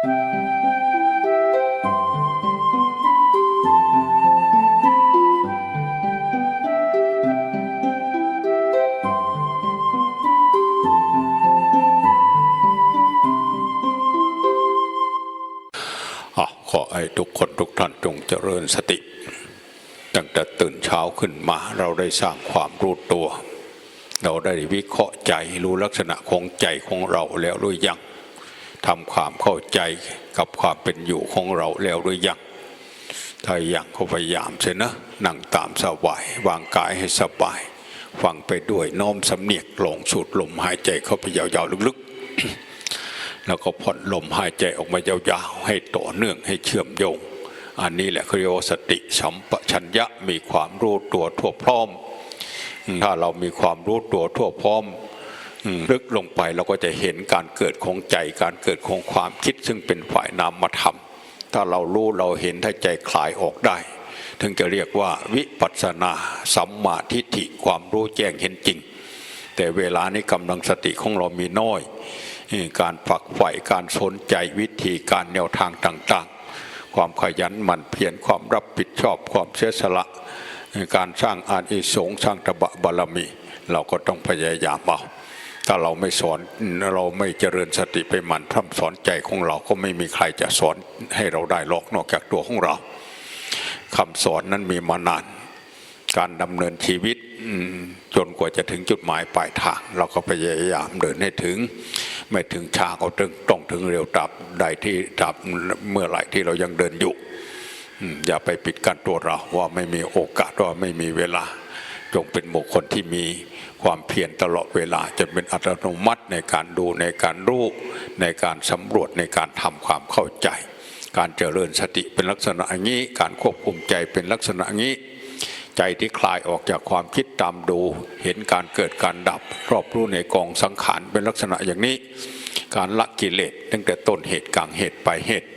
ขอให้ทุกคนทุกท่านจงเจริญสติ ตั้งแต่ตื่นเช้าขึ้นมาเราได้สร้างความรู้ตัว เราได้วิเคราะห์ใจรู้ลักษณะของใจของเราแล้วหรือยัง ทำความเข้าใจกับความเป็นอยู่ของเราแล้วหรือยังถ้ายังก็พยายามเสนะนั่งตามสบายวางกายให้สบาย ฟังไปด้วยน้อมสำเนียกลงสูดลมหายใจเข้าไปยาวๆลึกๆ แล้วก็ผ่อนลมหายใจออกมายาวๆ ให้ต่อเนื่องให้เชื่อมโยง อันนี้แหละคือเรียกว่าสติสัมปชัญญะมีความรู้ตัวทั่วพร้อม ถ้าเรามีความรู้ตัวทั่วพร้อม ลึกลงไปเราก็จะเห็นการเกิดของใจ การเกิดของความคิดซึ่งเป็นฝ่ายนามธรรมถ้าเรารู้เราเห็นถ้าใจคลายออกได้ ถึงจะเรียกว่าวิปัสสนาสัมมาทิฏฐิความรู้แจ้งเห็นจริง แต่เวลานี้กำลังสติของเรามีน้อย การฝักใฝ่การสนใจวิธีการแนวทางต่างๆ ความขยันหมั่นเพียรความรับผิดชอบความเสียสละ การสร้างอานิสงส์สร้างตบะบารมี เราก็ต้องพยายามเอาถ้าเราไม่สอนเราไม่เจริญสติไปหมั่นพร่ำสอนใจของเราก็ไม่มีใครจะสอนให้เราได้หรอกนอกจากตัวของเราคำสอนนั้นมีมานาน การดำเนินชีวิตจนกว่าจะถึงจุดหมายปลายทาง เราก็พยายามเดินให้ถึง ไม่ถึงช้าก็ต้องต้องถึงเร็วตราบใดที่ตราบเมื่อไหร่ที่เรายังเดินอยู่ อย่าไปปิดกั้นตัวเราว่าไม่มีโอกาสว่าไม่มีเวลา จงเป็นบุคคลที่มีความเพียรตลอดเวลาจนเป็นอัตโนมัติในการดูในการรู้ในการสำรวจในการทำความเข้าใจ การเจริญสติเป็นลักษณะอย่างนี้ การควบคุมใจเป็นลักษณะอย่างนี้ ใจที่คลายออกจากความคิดตามดู เห็นการเกิดการดับ รอบรู้ในกองสังขารเป็นลักษณะอย่างนี้ การละกิเลสตั้งแต่ต้นเหตุกลางเหตุปลายเหตุ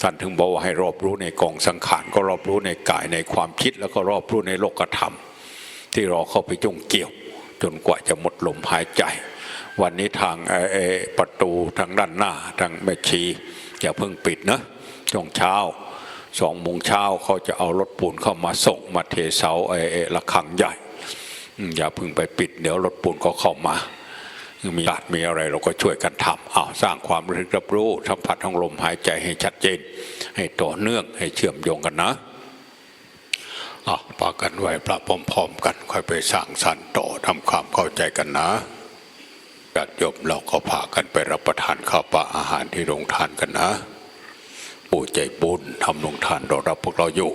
ท่านถึงบอกว่าให้รอบรู้ในกองสังขารก็รอบรู้ในกายในความคิดแล้วก็รอบรู้ในโลกธรรม ที่เราเข้าไปจุ่งเกี่ยว จนกว่าจะหมดลมหายใจ วันนี้ทางเอ่ออประตูทางด้านหน้าทางแม่ชีอย่าเพิ่งปิดนะช่วงเช้าสองโมงเช้าเขาจะเอารถปูนเข้ามาส่งมาเทเสาเอ่อเอ่อระฆังใหญ่อย่าเพิ่งไปปิด เดี๋ยวรถปูนก็เข้ามา มีอาจมีอะไรเราก็ช่วยกันทำอ้าวสร้างความรู้รับรู้สัมผัสของลมหายใจให้ชัดเจน ให้ต่อเนื่องให้เชื่อมโยงกันนะอะปากันไว้พระพร้อมๆกัน ค่อยไปสร้างสรรค์ต่อทำความเข้าใจกันนะญาติโยมเราก็พากันไปรับประทานข้าวปลาอาหารที่โรงทานกันนะ ปู่ใจบุญทำโรงทานรอรับพวกเราอยู่